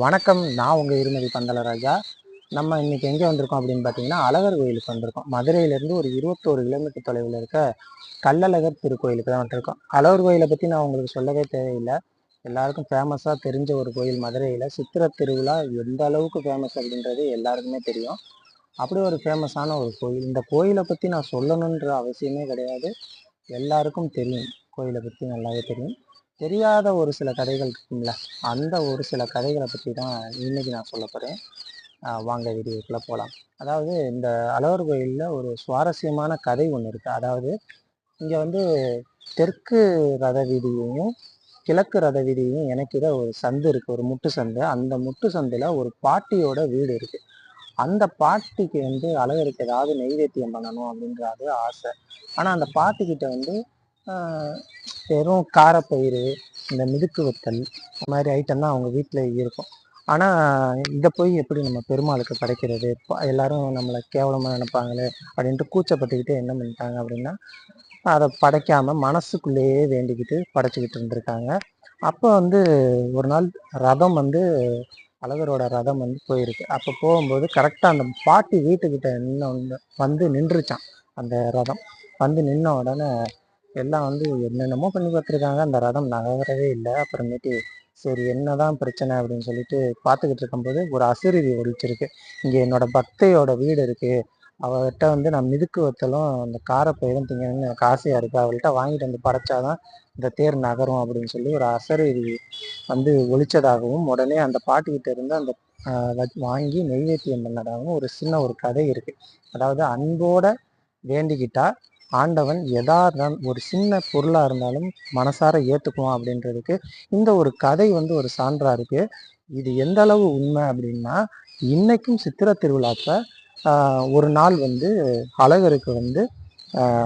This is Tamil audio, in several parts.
வணக்கம் நான் உங்கள் இருமதி பந்தலராஜா. நம்ம இன்றைக்கி எங்கே வந்திருக்கோம் அப்படின்னு பார்த்தீங்கன்னா அழகர் கோயிலுக்கு வந்திருக்கோம். மதுரையிலேருந்து ஒரு இருபத்தோரு கிலோமீட்டர் தொலைவில் இருக்க கள்ளழகர் திருக்கோயிலுக்கு தான் வந்திருக்கோம். அழகர் கோயிலை பற்றி நான் உங்களுக்கு சொல்லவே தேவையில்லை. எல்லாருக்கும் ஃபேமஸாக தெரிஞ்ச ஒரு கோயில் மதுரையில். சித்திரை திருவிழா எந்த அளவுக்கு ஃபேமஸ் அப்படின்றது எல்லாருக்குமே தெரியும். அப்படி ஒரு ஃபேமஸான ஒரு கோயில். இந்த கோயிலை பற்றி நான் சொல்லணுன்ற அவசியமே கிடையாது. எல்லாருக்கும் தெரியும் கோயிலை பற்றி நல்லாவே தெரியும். தெரியாத ஒரு சில கதைகள் இருக்குங்களா அந்த ஒரு சில கதைகளை பற்றி தான் இன்னைக்கு நான் சொல்ல போகிறேன் வாங்க வீடியோக்குள்ளே போகலாம் அதாவது இந்த அழகர் கோயிலில் ஒரு சுவாரஸ்யமான கதை ஒன்று இருக்குது அதாவது இங்கே வந்து தெற்கு ரத வீதியையும் கிழக்கு ரத வீதியையும் இணைக்கிற ஒரு சந்து இருக்குது ஒரு முட்டு சந்து. அந்த முட்டு சந்தில் ஒரு பாட்டியோட வீடு இருக்குது அந்த பாட்டிக்கு வந்து அழகருக்கு ஏதாவது நெய்வேத்தியம் பண்ணணும் அப்படின்றது ஆசை. ஆனால் அந்த பாட்டிக்கிட்ட வந்து வெறும் காரப்பயிறு இந்த மிதுக்கு வத்தல் இந்த மாதிரி ஐட்டம் தான் அவங்க வீட்டில் இருக்கும். ஆனால் இதை போய் எப்படி நம்ம பெருமாளுக்கு படைக்கிறது? எல்லாரும் நம்மளை கேவலமாக நினைப்பாங்களே அப்படின்ட்டு கூச்சப்பட்டுக்கிட்டு என்ன பண்ணிட்டாங்க அப்படின்னா அதை படைக்காமல் மனசுக்குள்ளேயே வேண்டிக்கிட்டு படைச்சிக்கிட்டு இருந்திருக்காங்க. அப்போ வந்து ஒரு நாள் ரதம் வந்து அழகரோட ரதம் வந்து போயிருக்கு. அப்போ போகும்போது கரெக்டாக அந்த பாட்டி வீட்டுக்கிட்ட நின்று வந்து நின்றுச்சான் அந்த ரதம். வந்து நின்ன உடனே எல்லாம் வந்து என்னென்னமோ பண்ணி பார்த்துருக்காங்க. அந்த ரதம் நகரவே இல்லை. அப்புறமேட்டு சரி என்னதான் பிரச்சனை அப்படின்னு சொல்லிட்டு பார்த்துக்கிட்டு இருக்கும்போது ஒரு அசுருதி ஒழிச்சிருக்கு இங்கே என்னோட பக்தையோட வீடு இருக்கு. அவர்கிட்ட வந்து நான் மிதுக்கு வத்தலும் அந்த காரப்பயிரும் திங்கணும்னு எனக்கு ஆசையா இருக்கு. அவள்கிட்ட வாங்கிட்டு வந்து படைச்சாதான் இந்த தேர் நகரும் அப்படின்னு சொல்லி ஒரு அசருதி வந்து ஒழிச்சதாகவும் உடனே அந்த பாட்டுக்கிட்ட இருந்து அந்த வ- வாங்கி நெய்வேத்தியம் பண்ணதாகவும் ஒரு சின்ன ஒரு கதை இருக்கு. அதாவது அன்போட வேண்டிக்கிட்டா ஆண்டவன் எதா இருந்தாலும் ஒரு சின்ன பொருளாக இருந்தாலும் மனசார ஏற்றுக்குவான் அப்படின்றதுக்கு இந்த ஒரு கதை வந்து ஒரு சான்றாக இருக்குது இது எந்த அளவு உண்மை அப்படின்னா இன்றைக்கும் சித்திரை திருவிழாப்ப ஒரு நாள் வந்து அழகருக்கு வந்து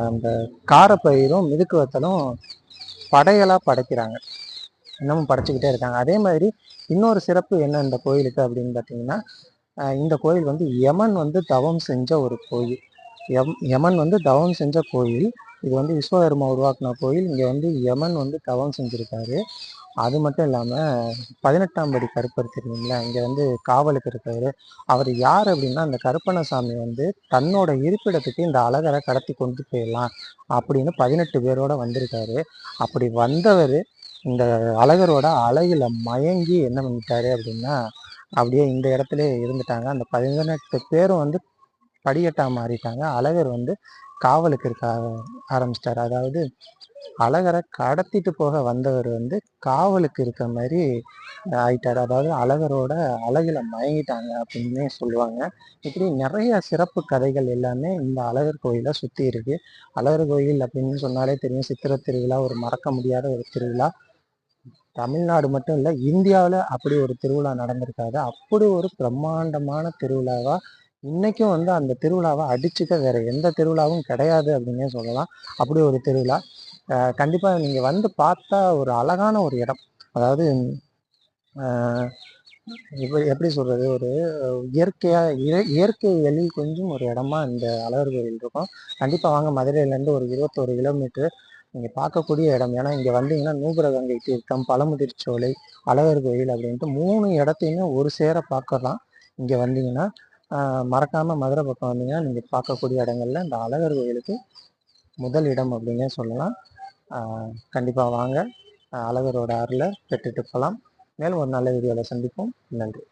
அந்த காரப்பயிரும் மிதுக்கு வத்தலும் படைக்கிறாங்க. இன்னமும் படைச்சிக்கிட்டே இருக்காங்க. அதே மாதிரி இன்னொரு சிறப்பு என்ன இந்த கோயிலுக்கு அப்படின்னு பார்த்தீங்கன்னா இந்த கோயில் வந்து யமன் வந்து தவம் செஞ்ச ஒரு கோயில். யம் யமன் வந்து தவம் செஞ்ச கோயில். இது வந்து விஸ்வகர்மா உருவாக்குன கோயில். இங்கே வந்து யமன் வந்து தவம் செஞ்சுருக்காரு. அது மட்டும் இல்லாமல் பதினெட்டாம் படி கருப்பர் தெரியுங்களா இங்கே வந்து காவலுக்கு இருக்காரு. அவர் யார் அப்படின்னா அந்த கருப்பணசாமி வந்து தன்னோட இருப்பிடத்துக்கு இந்த அழகரை கடத்தி கொண்டு போயிடலாம் அப்படின்னு பதினெட்டு பேரோட வந்திருக்காரு. அப்படி வந்தவர் இந்த அழகரோட அழகில் மயங்கி என்ன பண்ணிட்டாரு அப்படின்னா அப்படியே இந்த இடத்துல இருந்துட்டாங்க. அந்த பதினெட்டு பேரும் வந்து படிக்கட்டா மாறிட்டாங்க. அழகர் வந்து காவலுக்கு இருக்க ஆர- ஆரம்பிச்சிட்டாரு. அதாவது அழகரை கடத்திட்டு போக வந்தவர் வந்து காவலுக்கு இருக்க மாதிரி ஆயிட்டாரு. அதாவது அழகரோட அழகில் மயங்கிட்டாங்க அப்படின்னே சொல்லுவாங்க. இப்படி நிறைய சிறப்பு கதைகள் எல்லாமே இந்த அழகர் கோயிலை சுத்தி இருக்கு. அழகர் கோயில் அப்படின்னு சொன்னாலே தெரியும். சித்திரை திருவிழா ஒரு மறக்க முடியாத ஒரு திருவிழா. தமிழ்நாடு மட்டும் இல்லை இந்தியாவில் அப்படி ஒரு திருவிழா நடந்திருக்காது. அப்படி ஒரு பிரம்மாண்டமான திருவிழாவா இன்றைக்கும் வந்து அந்த திருவிழாவை அடிச்சுக்க வேறு எந்த திருவிழாவும் கிடையாது அப்படின்னே சொல்லலாம். அப்படி ஒரு திருவிழா. கண்டிப்பாக நீங்கள் வந்து பார்த்தா ஒரு அழகான ஒரு இடம். அதாவது எப்படி எப்படி சொல்கிறது ஒரு இயற்கையாக இய- இயற்கை எழில் கொஞ்சம் ஒரு இடமா இந்த அழகர் கோயில் இருக்கும். கண்டிப்பாக வாங்க மதுரையிலேருந்து ஒரு இருபத்தோரு கிலோமீட்டர் நீங்கள் பார்க்கக்கூடிய இடம். ஏன்னா இங்கே வந்தீங்கன்னா நூபுரகங்கை தீர்த்தம் பழமுதிர்ச்சோலை அழகர் கோயில் அப்படின்ட்டு மூணு இடத்தையுமே ஒரு சேர பார்க்கலாம். இங்கே வந்தீங்கன்னா மறக்காமல் மதுரை பக்கம் வந்தீங்கன்னா நீங்கள் பார்க்கக்கூடிய இடங்கள்ல இந்த அழகர் கோயிலுக்கு முதல் இடம் அப்படின்னே சொல்லலாம். கண்டிப்பாக வாங்க. அழகரோட அருளை பெற்றுட்டு போகலாம் மேலும் ஒரு நல்ல வீடியோவில் சந்திப்போம். நன்றி.